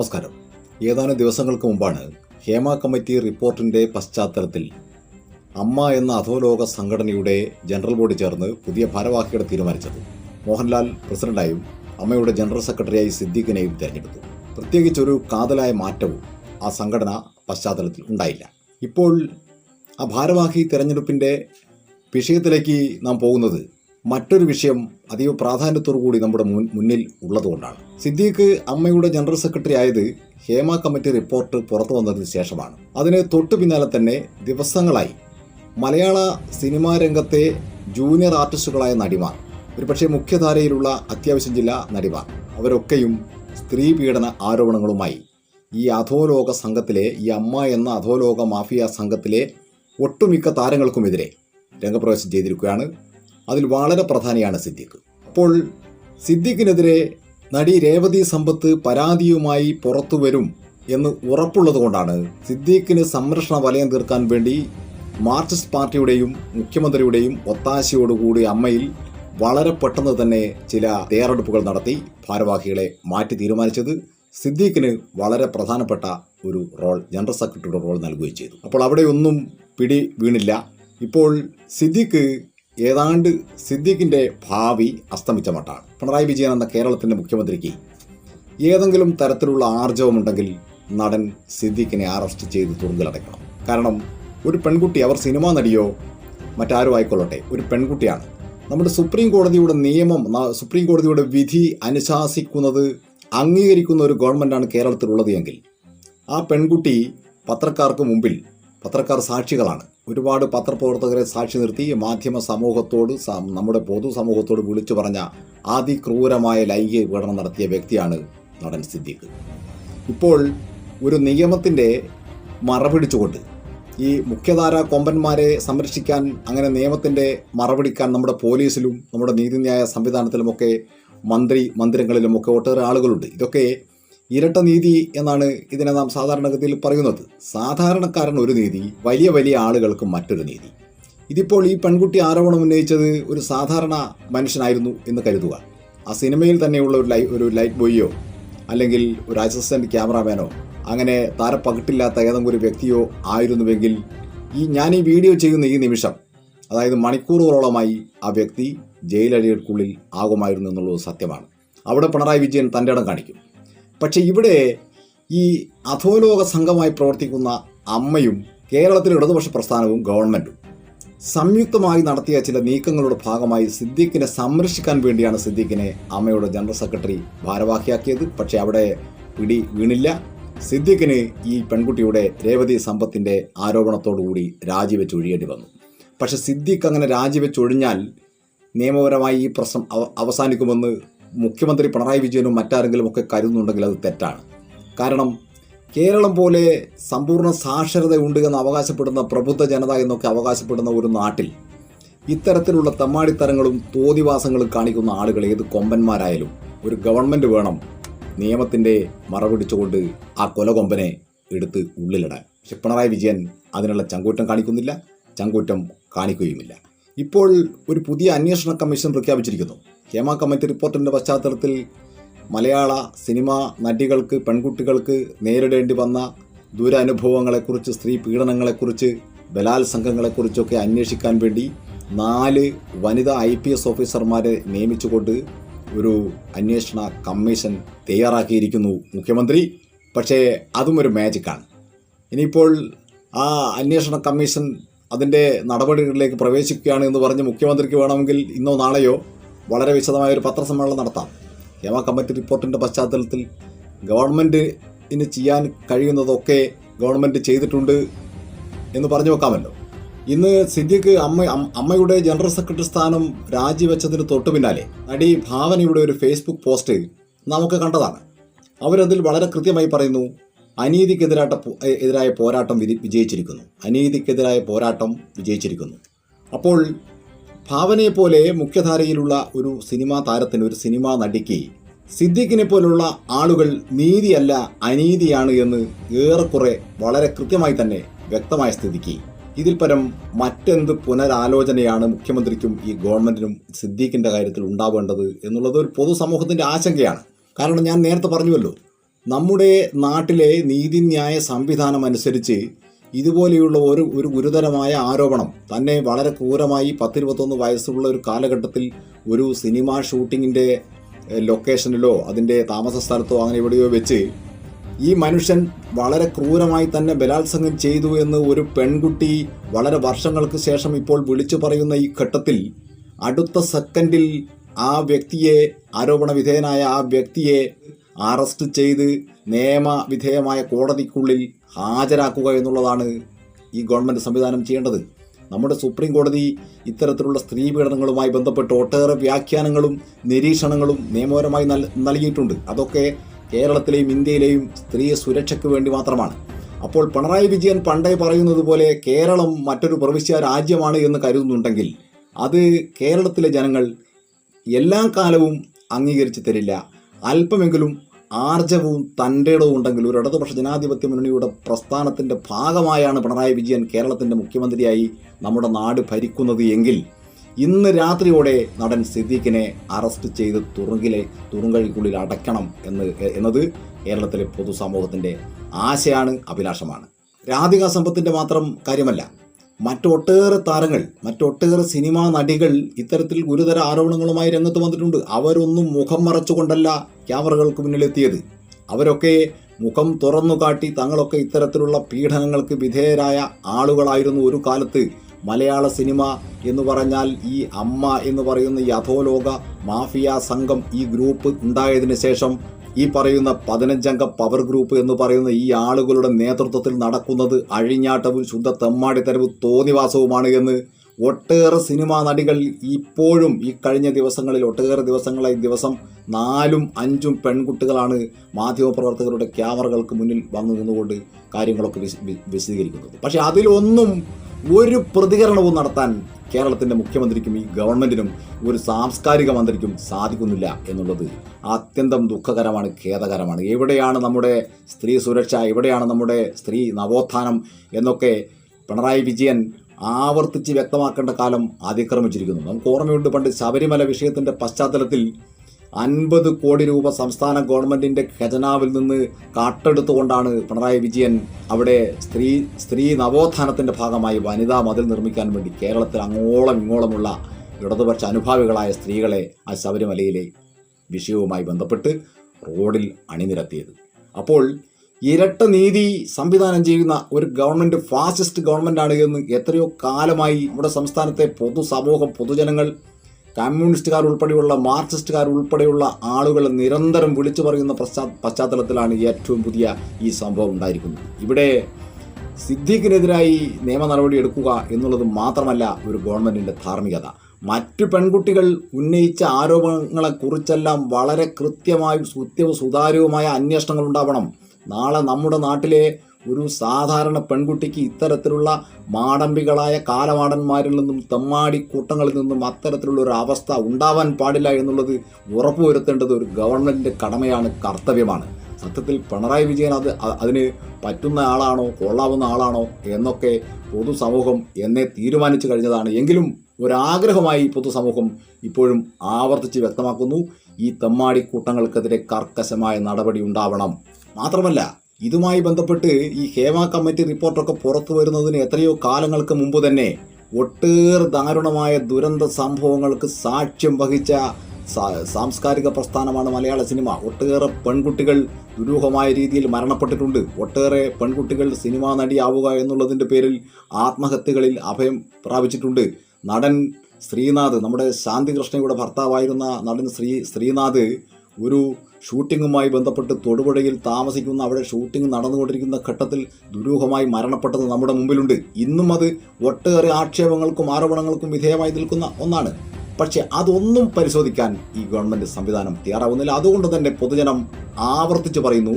നമസ്കാരം. ഏതാനും ദിവസങ്ങൾക്ക് മുമ്പാണ് ഹേമ കമ്മിറ്റി റിപ്പോർട്ടിന്റെ പശ്ചാത്തലത്തിൽ അമ്മ എന്ന അധോലോക സംഘടനയുടെ ജനറൽ ബോഡി ചേർന്ന് പുതിയ ഭാരവാഹികളെ തീരുമാനിച്ചത്. മോഹൻലാൽ പ്രസിഡന്റായും അമ്മയുടെ ജനറൽ സെക്രട്ടറിയായി സിദ്ദീഖിനെയും തിരഞ്ഞെടുത്തു. പ്രത്യേകിച്ചൊരു കാതലായ മാറ്റവും ആ സംഘടന പശ്ചാത്തലത്തിൽ ഉണ്ടായില്ല. ഇപ്പോൾ ആ ഭാരവാഹി തിരഞ്ഞെടുപ്പിന്റെ വിഷയത്തിലേക്ക് നാം പോകുന്നത് മറ്റൊരു വിഷയം അതീവ പ്രാധാന്യത്തോടുകൂടി നമ്മുടെ മുന്നിൽ ഉള്ളതുകൊണ്ടാണ്. സിദ്ദീഖ് അമ്മയുടെ ജനറൽ സെക്രട്ടറി ആയത് ഹേമ കമ്മിറ്റി റിപ്പോർട്ട് പുറത്തു വന്നതിന് ശേഷമാണ്. അതിന് തൊട്ടു പിന്നാലെ തന്നെ ദിവസങ്ങളായി മലയാള സിനിമാ രംഗത്തെ ജൂനിയർ ആർട്ടിസ്റ്റുകളായ നടിമാർ ഒരുപക്ഷെ മുഖ്യധാരയിലുള്ള അത്യാവശ്യം ചില നടിമാർ അവരൊക്കെയും സ്ത്രീ പീഡന ആരോപണങ്ങളുമായി ഈ അധോലോക സംഘത്തിലെ ഈ അമ്മ എന്ന അധോലോക മാഫിയ സംഘത്തിലെ ഒട്ടുമിക്ക താരങ്ങൾക്കുമെതിരെ രംഗപ്രവേശം ചെയ്തിരിക്കുകയാണ്. അതിൽ വളരെ പ്രധാനിയാണ് സിദ്ദിഖ്. അപ്പോൾ സിദ്ദിഖിനെതിരെ നടി രേവതി സമ്പത്ത് പരാതിയുമായി പുറത്തു വരും എന്ന് ഉറപ്പുള്ളതുകൊണ്ടാണ് സിദ്ദീഖിന് സംരക്ഷണ വലയം തീർക്കാൻ വേണ്ടി മാർക്സിസ്റ്റ് പാർട്ടിയുടെയും മുഖ്യമന്ത്രിയുടെയും ഒത്താശയോടുകൂടി അമ്മയിൽ വളരെ പെട്ടെന്ന് തന്നെ ചില തയ്യാറെടുപ്പുകൾ നടത്തി ഭാരവാഹികളെ മാറ്റി തീരുമാനിച്ചത് സിദ്ദീഖിന് വളരെ പ്രധാനപ്പെട്ട ഒരു റോൾ ജനറൽ സെക്രട്ടറിയുടെ റോൾ നൽകുകയും ചെയ്തു. അപ്പോൾ അവിടെയൊന്നും പിടി വീണില്ല ഇപ്പോൾ സിദ്ദീഖ് ഏതാണ്ട് സിദ്ദീഖിന്റെ ഭാവി അസ്തമിച്ച മട്ടാണ്. പിണറായി വിജയൻ എന്ന കേരളത്തിന്റെ മുഖ്യമന്ത്രിക്ക് ഏതെങ്കിലും തരത്തിലുള്ള ആർജവമുണ്ടെങ്കിൽ നടൻ സിദ്ദീഖിനെ അറസ്റ്റ് ചെയ്ത് തുറുങ്കിലടയ്ക്കണം. കാരണം ഒരു പെൺകുട്ടി അവർ സിനിമാ നടിയോ മറ്റാരോ ആയിക്കൊള്ളട്ടെ ഒരു പെൺകുട്ടിയാണ്. നമ്മുടെ സുപ്രീം കോടതിയുടെ നിയമം സുപ്രീം കോടതിയുടെ വിധി അനുശാസിക്കുന്നത് അംഗീകരിക്കുന്ന ഒരു ഗവൺമെന്റാണ് കേരളത്തിലുള്ളത് എങ്കിൽ ആ പെൺകുട്ടി പത്രക്കാർക്ക് മുമ്പിൽ പത്രക്കാർ സാക്ഷികളാണ്. ഒരുപാട് പത്രപ്രവർത്തകരെ സാക്ഷി നിർത്തി മാധ്യമ സമൂഹത്തോട് നമ്മുടെ പൊതുസമൂഹത്തോട് വിളിച്ചു പറഞ്ഞ അതിക്രൂരമായ ലൈംഗിക പീഡനം നടത്തിയ വ്യക്തിയാണ് നടൻ സിദ്ദീഖ്. ഇപ്പോൾ ഒരു നിയമത്തിന്റെ മറപിടിച്ചുകൊണ്ട് ഈ മുഖ്യധാര കൊമ്പന്മാരെ സംരക്ഷിക്കാൻ അങ്ങനെ നിയമത്തിന്റെ മറപിടിക്കാൻ നമ്മുടെ പോലീസിലും നമ്മുടെ നീതിന്യായ സംവിധാനത്തിലുമൊക്കെ മന്ത്രി മന്ദിരങ്ങളിലുമൊക്കെ ഒട്ടേറെ ആളുകളുണ്ട്. ഇതൊക്കെ ഇരട്ട നീതി എന്നാണ് ഇതിനെ നാം സാധാരണഗതിയിൽ പറയുന്നത്. സാധാരണക്കാരൻ ഒരു നീതി വലിയ വലിയ ആളുകൾക്ക് മറ്റൊരു നീതി. ഇതിപ്പോൾ ഈ പെൺകുട്ടി ആരോപണം ഉന്നയിച്ചത് ഒരു സാധാരണ മനുഷ്യനായിരുന്നു എന്ന് കരുതുക. ആ സിനിമയിൽ തന്നെയുള്ള ഒരു ലൈ ഒരു ലൈറ്റ് ബോയിയോ അല്ലെങ്കിൽ ഒരു അസിസ്റ്റന്റ് ക്യാമറാമാനോ അങ്ങനെ താരപ്പകിട്ടില്ലാത്ത ഏതെങ്കിലും ഒരു വ്യക്തിയോ ആയിരുന്നുവെങ്കിൽ ഈ ഞാൻ ഈ വീഡിയോ ചെയ്യുന്ന ഈ നിമിഷം അതായത് മണിക്കൂറുകളോളമായി ആ വ്യക്തി ജയിലടികൾക്കുള്ളിൽ ആകുമായിരുന്നു എന്നുള്ളത് സത്യമാണ്. അവിടെ പിണറായി വിജയൻ തന്റെ ഇടം കാണിക്കും. പക്ഷേ ഇവിടെ ഈ അധോലോക സംഘമായി പ്രവർത്തിക്കുന്ന അമ്മയും കേരളത്തിലെ ഇടതുപക്ഷ പ്രസ്ഥാനവും ഗവൺമെന്റും സംയുക്തമായി നടത്തിയ ചില നീക്കങ്ങളുടെ ഭാഗമായി സിദ്ദീഖിനെ സംരക്ഷിക്കാൻ വേണ്ടിയാണ് സിദ്ദീഖിനെ അമ്മയുടെ ജനറൽ സെക്രട്ടറി ഭാരവാഹിയാക്കിയത്. പക്ഷേ അവിടെ പിടി വീണില്ല. സിദ്ദീഖിന് ഈ പെൺകുട്ടിയുടെ രേവതി സമ്പത്തിന്റെ ആരോപണത്തോടുകൂടി രാജിവെച്ച് ഒഴിയേണ്ടി വന്നു. പക്ഷേ സിദ്ദീഖ് അങ്ങനെ രാജിവെച്ചൊഴിഞ്ഞാൽ നിയമപരമായി ഈ പ്രശ്നം അവ- അവസാനിക്കുമെന്ന് മുഖ്യമന്ത്രി പിണറായി വിജയനും മറ്റാരെങ്കിലും ഒക്കെ കരുതുന്നുണ്ടെങ്കിൽ അത് തെറ്റാണ്. കാരണം കേരളം പോലെ സമ്പൂർണ സാക്ഷരതയുണ്ട് എന്ന് അവകാശപ്പെടുന്ന പ്രബുദ്ധ ജനത എന്നൊക്കെ അവകാശപ്പെടുന്ന ഒരു നാട്ടിൽ ഇത്തരത്തിലുള്ള തമ്മാടിത്തരങ്ങളും തോതിവാസങ്ങളും കാണിക്കുന്ന ആളുകൾ ഏത് കൊമ്പന്മാരായാലും ഒരു ഗവൺമെന്റ് വേണം നിയമത്തിന്റെ മറപിടിച്ചുകൊണ്ട് ആ കൊലകൊമ്പനെ എടുത്ത് ഉള്ളിലിടാൻ. പക്ഷെ പിണറായി വിജയൻ അതിനുള്ള ചങ്കൂറ്റം കാണിക്കുന്നില്ല ചങ്കൂറ്റം കാണിക്കുകയുമില്ല. ഇപ്പോൾ ഒരു പുതിയ അന്വേഷണ കമ്മീഷൻ പ്രഖ്യാപിച്ചിരിക്കുന്നു. ഹേമ കമ്മിറ്റി റിപ്പോർട്ടിന്റെ പശ്ചാത്തലത്തിൽ മലയാള സിനിമ നടികൾക്ക് പെൺകുട്ടികൾക്ക് നേരിടേണ്ടി വന്ന ദുരനുഭവങ്ങളെക്കുറിച്ച് സ്ത്രീ പീഡനങ്ങളെക്കുറിച്ച് ബലാത്സംഗങ്ങളെക്കുറിച്ചൊക്കെ അന്വേഷിക്കാൻ വേണ്ടി നാല് വനിതാ ഐ പി എസ് ഓഫീസർമാരെ നിയമിച്ചുകൊണ്ട് ഒരു അന്വേഷണ കമ്മീഷൻ തയ്യാറാക്കിയിരിക്കുന്നു മുഖ്യമന്ത്രി. പക്ഷേ അതും ഒരു മാജിക്കാണ്. ഇനിയിപ്പോൾ ആ അന്വേഷണ കമ്മീഷൻ അതിന്റെ നടപടികളിലേക്ക് പ്രവേശിക്കുകയാണ് എന്ന് പറഞ്ഞ് മുഖ്യമന്ത്രിക്ക് വേണമെങ്കിൽ ഇന്നോ നാളെയോ വളരെ വിശദമായ ഒരു പത്രസമ്മേളനം നടത്താം. ഹേമ കമ്മിറ്റി റിപ്പോർട്ടിന്റെ പശ്ചാത്തലത്തിൽ ഗവൺമെന്റിന് ചെയ്യാൻ കഴിയുന്നതൊക്കെ ഗവൺമെന്റ് ചെയ്തിട്ടുണ്ട് എന്ന് പറഞ്ഞു വെക്കാമല്ലോ. ഇന്ന് സിദ്ദിഖ് അമ്മ അമ്മയുടെ ജനറൽ സെക്രട്ടറി സ്ഥാനം രാജിവെച്ചതിന് തൊട്ടു പിന്നാലെ നടി ഭാവനയുടെ ഒരു ഫേസ്ബുക്ക് പോസ്റ്റ് നമുക്ക് കണ്ടതാണ്. അവരതിൽ വളരെ കൃത്യമായി പറയുന്നു അനീതിക്കെതിരാട്ട എതിരായ പോരാട്ടം വിജയിച്ചിരിക്കുന്നു. അനീതിക്കെതിരായ പോരാട്ടം വിജയിച്ചിരിക്കുന്നു. അപ്പോൾ ഭാവനയെ പോലെ മുഖ്യധാരയിലുള്ള ഒരു സിനിമാ താരത്തിന് ഒരു സിനിമാ നടിക്ക് സിദ്ദിഖിനെ പോലുള്ള ആളുകൾ നീതിയല്ല അനീതിയാണ് എന്ന് ഏറെക്കുറെ വളരെ കൃത്യമായി തന്നെ വ്യക്തമായ സ്ഥിതിക്ക്. ഇതിൽ പരം മറ്റെന്ത് പുനരാലോചനയാണ് മുഖ്യമന്ത്രിക്കും ഈ ഗവൺമെന്റിനും സിദ്ദീഖിന്റെ കാര്യത്തിൽ ഉണ്ടാവേണ്ടത് എന്നുള്ളത് ഒരു പൊതുസമൂഹത്തിന്റെ ആശങ്കയാണ്. കാരണം ഞാൻ നേരത്തെ പറഞ്ഞുവല്ലോ നമ്മുടെ നാട്ടിലെ നീതിന്യായ സംവിധാനം അനുസരിച്ച് ഇതുപോലെയുള്ള ഒരു ഒരു ഗുരുതരമായ ആരോപണം. തന്നെ വളരെ ക്രൂരമായി പത്തിരുപത്തൊന്ന് വയസ്സുള്ള ഒരു കാലഘട്ടത്തിൽ ഒരു സിനിമ ഷൂട്ടിങ്ങിന്റെ ലൊക്കേഷനിലോ അതിന്റെ താമസ സ്ഥലത്തോ അങ്ങനെ എവിടെയോ വെച്ച് ഈ മനുഷ്യൻ വളരെ ക്രൂരമായി തന്നെ ബലാത്സംഗം ചെയ്തു എന്ന് ഒരു പെൺകുട്ടി വളരെ വർഷങ്ങൾക്ക് ശേഷം ഇപ്പോൾ വിളിച്ചു പറയുന്ന ഈ ഘട്ടത്തിൽ അടുത്ത സെക്കൻഡിൽ ആ വ്യക്തിയെ ആരോപണ വിധേയനായ ആ വ്യക്തിയെ അറസ്റ്റ് ചെയ്ത് നിയമവിധേയമായ കോടതിക്കുള്ളിൽ ഹാജരാക്കുക എന്നുള്ളതാണ് ഈ ഗവൺമെന്റ് സംവിധാനം ചെയ്യേണ്ടത്. നമ്മുടെ സുപ്രീം കോടതി ഇത്തരത്തിലുള്ള സ്ത്രീ പീഡനങ്ങളുമായി ബന്ധപ്പെട്ട് ഒട്ടേറെ വ്യാഖ്യാനങ്ങളും നിരീക്ഷണങ്ങളും നിയമപരമായി നൽ നൽകിയിട്ടുണ്ട്. അതൊക്കെ കേരളത്തിലെയും ഇന്ത്യയിലെയും സ്ത്രീ സുരക്ഷയ്ക്ക് വേണ്ടി മാത്രമാണ്. അപ്പോൾ പിണറായി വിജയൻ പണ്ടേ പറയുന്നത് പോലെ കേരളം മറ്റൊരു പ്രവിശ്യ രാജ്യമാണ് എന്ന് കരുതുന്നുണ്ടെങ്കിൽ അത് കേരളത്തിലെ ജനങ്ങൾ എല്ലാ കാലവും അംഗീകരിച്ച് തരില്ല. അല്പമെങ്കിലും ആർജവും തന്റെടവും ഉണ്ടെങ്കിൽ ഒരു ഇടതുപക്ഷ ജനാധിപത്യ മുന്നണിയുടെ പ്രസ്ഥാനത്തിന്റെ ഭാഗമായാണ് പിണറായി വിജയൻ കേരളത്തിന്റെ മുഖ്യമന്ത്രിയായി നമ്മുടെ നാട് ഭരിക്കുന്നത് എങ്കിൽ ഇന്ന് രാത്രിയോടെ നടൻ സിദ്ദീഖിനെ അറസ്റ്റ് ചെയ്ത് തുറുങ്കിലെ തുറുങ്കഴിക്കുള്ളിൽ അടയ്ക്കണം എന്ന് എന്നത് കേരളത്തിലെ പൊതുസമൂഹത്തിന്റെ ആശയാണ് അഭിലാഷമാണ്. രാധിക സമ്പത്തിന്റെ മാത്രം കാര്യമല്ല മറ്റൊട്ടേറെ താരങ്ങൾ മറ്റൊട്ടേറെ സിനിമാ നടികൾ ഇത്തരത്തിൽ ഗുരുതര ആരോപണങ്ങളുമായി രംഗത്ത് വന്നിട്ടുണ്ട്. അവരൊന്നും മുഖം മറച്ചുകൊണ്ടല്ല ക്യാമറകൾക്ക് മുന്നിലെത്തിയത്. അവരൊക്കെ മുഖം തുറന്നു കാട്ടി തങ്ങളൊക്കെ ഇത്തരത്തിലുള്ള പീഡനങ്ങൾക്ക് വിധേയരായ ആളുകളായിരുന്നു ഒരു കാലത്ത്. മലയാള സിനിമ എന്ന് പറഞ്ഞാൽ ഈ അമ്മ എന്ന് പറയുന്ന യഥോലോക മാഫിയ സംഘം ഈ ഗ്രൂപ്പ് ഉണ്ടായതിനു ശേഷം ഈ പറയുന്ന പതിനഞ്ചംഗ പവർ ഗ്രൂപ്പ് എന്ന് പറയുന്ന ഈ ആളുകളുടെ നേതൃത്വത്തിൽ നടക്കുന്നത് അഴിഞ്ഞാട്ടവും ശുദ്ധ തെമ്മാടിത്തരവും തോന്നിവാസവുമാണ് എന്ന് ഒട്ടേറെ സിനിമാ നടികൾ ഇപ്പോഴും ഈ കഴിഞ്ഞ ദിവസങ്ങളിൽ ഒട്ടേറെ ദിവസങ്ങളായി ദിവസം നാലും അഞ്ചും പെൺകുട്ടികളാണ് മാധ്യമപ്രവർത്തകരുടെ ക്യാമറകൾക്ക് മുന്നിൽ വന്നു നിന്നുകൊണ്ട് കാര്യങ്ങളൊക്കെ വിശദീകരിക്കുന്നത്. പക്ഷെ അതിലൊന്നും ഒരു പ്രതികരണവും നടത്താൻ കേരളത്തിന്റെ മുഖ്യമന്ത്രിക്കും ഈ ഗവൺമെന്റിനും ഒരു സാംസ്കാരിക മന്ത്രിക്കും സാധിക്കുന്നില്ല എന്നുള്ളത് അത്യന്തം ദുഃഖകരമാണ് ഖേദകരമാണ്. എവിടെയാണ് നമ്മുടെ സ്ത്രീ സുരക്ഷ എവിടെയാണ് നമ്മുടെ സ്ത്രീ നവോത്ഥാനം എന്നൊക്കെ പിണറായി വിജയൻ ആവർത്തിച്ച് വ്യക്തമാക്കേണ്ട കാലം അതിക്രമിച്ചിരിക്കുന്നു. നമുക്ക് ഓർമ്മയുണ്ട് പണ്ട് ശബരിമല വിഷയത്തിന്റെ പശ്ചാത്തലത്തിൽ അൻപത് കോടി രൂപ സംസ്ഥാന ഗവൺമെന്റിന്റെ ഖജനാവിൽ നിന്ന് കാട്ടെടുത്തുകൊണ്ടാണ് പിണറായി വിജയൻ അവിടെ സ്ത്രീ സ്ത്രീ നവോത്ഥാനത്തിന്റെ ഭാഗമായി വനിതാ മതിൽ നിർമ്മിക്കാൻ വേണ്ടി കേരളത്തിൽ അങ്ങോളം ഇങ്ങോളമുള്ള ഇടതുപക്ഷ അനുഭാവികളായ സ്ത്രീകളെ ആ ശബരിമലയിലെ വിഷയവുമായി ബന്ധപ്പെട്ട് റോഡിൽ അണിനിരത്തിയത്. അപ്പോൾ ഇരട്ട നീതി സംവിധാനം ചെയ്യുന്ന ഒരു ഗവൺമെന്റ് ഫാസിസ്റ്റ് ഗവൺമെന്റാണ് എന്ന് എത്രയോ കാലമായി നമ്മുടെ സംസ്ഥാനത്തെ പൊതുസമൂഹം പൊതുജനങ്ങൾ കമ്മ്യൂണിസ്റ്റുകാർ ഉൾപ്പെടെയുള്ള മാർക്സിസ്റ്റുകാർ ഉൾപ്പെടെയുള്ള ആളുകൾ നിരന്തരം വിളിച്ചു പറയുന്ന പശ്ചാ പശ്ചാത്തലത്തിലാണ് ഏറ്റവും പുതിയ ഈ സംഭവം ഉണ്ടായിരിക്കുന്നത്. ഇവിടെ സിദ്ദീഖിനെതിരായി നിയമ നടപടി എടുക്കുക എന്നുള്ളത് മാത്രമല്ല ഒരു ഗവൺമെന്റിന്റെ ധാർമ്മികത. മറ്റു പെൺകുട്ടികൾ ഉന്നയിച്ച ആരോപണങ്ങളെക്കുറിച്ചെല്ലാം വളരെ കൃത്യമായും സുത്യവും സുതാര്യവുമായ അന്വേഷണങ്ങൾ ഉണ്ടാവണം നാളെ നമ്മുടെ നാട്ടിലെ ഒരു സാധാരണ പെൺകുട്ടിക്ക് ഇത്തരത്തിലുള്ള മാടമ്പികളായ കാലമാടന്മാരിൽ നിന്നും തെമ്മാടി കൂട്ടങ്ങളിൽ നിന്നും അത്തരത്തിലുള്ള ഒരു അവസ്ഥ ഉണ്ടാവാൻ പാടില്ല എന്നുള്ളത് ഉറപ്പുവരുത്തേണ്ടത് ഒരു ഗവൺമെന്റിന്റെ കടമയാണ് കർത്തവ്യമാണ്. സത്യത്തിൽ പിണറായി വിജയൻ അത് അതിന് പറ്റുന്ന ആളാണോ കൊള്ളാവുന്ന ആളാണോ എന്നൊക്കെ പൊതുസമൂഹം എന്നെ തീരുമാനിച്ചു കഴിഞ്ഞതാണ്. എങ്കിലും ഒരാഗ്രഹമായി പൊതുസമൂഹം ഇപ്പോഴും ആവർത്തിച്ച് വ്യക്തമാക്കുന്നു ഈ തെമ്മാടി കൂട്ടങ്ങൾക്കെതിരെ കർക്കശമായ നടപടി ഉണ്ടാവണം. മാത്രമല്ല ഇതുമായി ബന്ധപ്പെട്ട് ഈ ഹേമ കമ്മിറ്റി റിപ്പോർട്ടൊക്കെ പുറത്തു വരുന്നതിന് എത്രയോ കാലങ്ങൾക്ക് മുമ്പ് തന്നെ ഒട്ടേറെ ദാരുണമായ ദുരന്ത സംഭവങ്ങൾക്ക് സാക്ഷ്യം വഹിച്ച സാംസ്കാരിക പ്രസ്ഥാനമാണ് മലയാള സിനിമ. ഒട്ടേറെ പെൺകുട്ടികൾ ദുരൂഹമായ രീതിയിൽ മരണപ്പെട്ടിട്ടുണ്ട്. ഒട്ടേറെ പെൺകുട്ടികൾ സിനിമാ നടിയാവുക എന്നുള്ളതിന്റെ പേരിൽ ആത്മഹത്യകളിൽ അഭയം പ്രാപിച്ചിട്ടുണ്ട്. നടൻ ശ്രീനാഥ് നമ്മുടെ ശാന്തികൃഷ്ണയുടെ ഭർത്താവായിരുന്ന നടൻ ശ്രീ ശ്രീനാഥ് ഒരു ഷൂട്ടിങ്ങുമായി ബന്ധപ്പെട്ട് തൊടുപുഴയിൽ താമസിക്കുന്ന അവിടെ ഷൂട്ടിംഗ് നടന്നുകൊണ്ടിരിക്കുന്ന ഘട്ടത്തിൽ ദുരൂഹമായി മരണപ്പെട്ടത് നമ്മുടെ മുമ്പിലുണ്ട്. ഇന്നും അത് ഒട്ടേറെ ആക്ഷേപങ്ങൾക്കും ആരോപണങ്ങൾക്കും വിധേയമായി നിൽക്കുന്ന ഒന്നാണ്. പക്ഷെ അതൊന്നും പരിശോധിക്കാൻ ഈ ഗവൺമെന്റ് സംവിധാനം തയ്യാറാവുന്നില്ല. അതുകൊണ്ട് തന്നെ പൊതുജനം ആവർത്തിച്ച് പറയുന്നു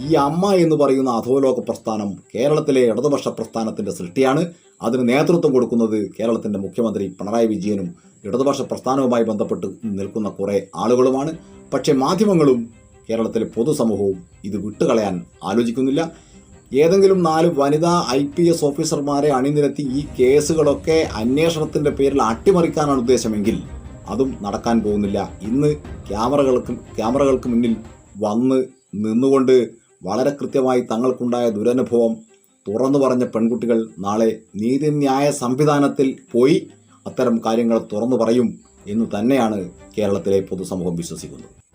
ഈ അമ്മ എന്ന് പറയുന്ന അധോലോക പ്രസ്ഥാനം കേരളത്തിലെ ഇടതുപക്ഷ പ്രസ്ഥാനത്തിന്റെ സൃഷ്ടിയാണ്. അതിന് നേതൃത്വം കൊടുക്കുന്നത് കേരളത്തിന്റെ മുഖ്യമന്ത്രി പിണറായി വിജയനും ഇടതുപക്ഷ പ്രസ്ഥാനവുമായി ബന്ധപ്പെട്ട് നിൽക്കുന്ന കുറേ ആളുകളുമാണ്. പക്ഷേ മാധ്യമങ്ങളും കേരളത്തിലെ പൊതുസമൂഹവും ഇത് വിട്ടുകളയാൻ ആലോചിക്കുന്നില്ല. ഏതെങ്കിലും നാല് വനിതാ ഐ പി എസ് ഓഫീസർമാരെ അണിനിരത്തി ഈ കേസുകളൊക്കെ അന്വേഷണത്തിന്റെ പേരിൽ അട്ടിമറിക്കാനാണ് ഉദ്ദേശമെങ്കിൽ അതും നടക്കാൻ പോകുന്നില്ല. ഇന്ന് ക്യാമറകൾക്ക് ക്യാമറകൾക്ക് മുന്നിൽ വന്ന് നിന്നുകൊണ്ട് വളരെ കൃത്യമായി തങ്ങൾക്കുണ്ടായ ദുരനുഭവം തുറന്നു പറഞ്ഞ പെൺകുട്ടികൾ നാളെ നീതിന്യായ സംവിധാനത്തിൽ പോയി അത്തരം കാര്യങ്ങൾ തുറന്നു പറയും എന്ന് തന്നെയാണ് കേരളത്തിലെ പൊതുസമൂഹം വിശ്വസിക്കുന്നത്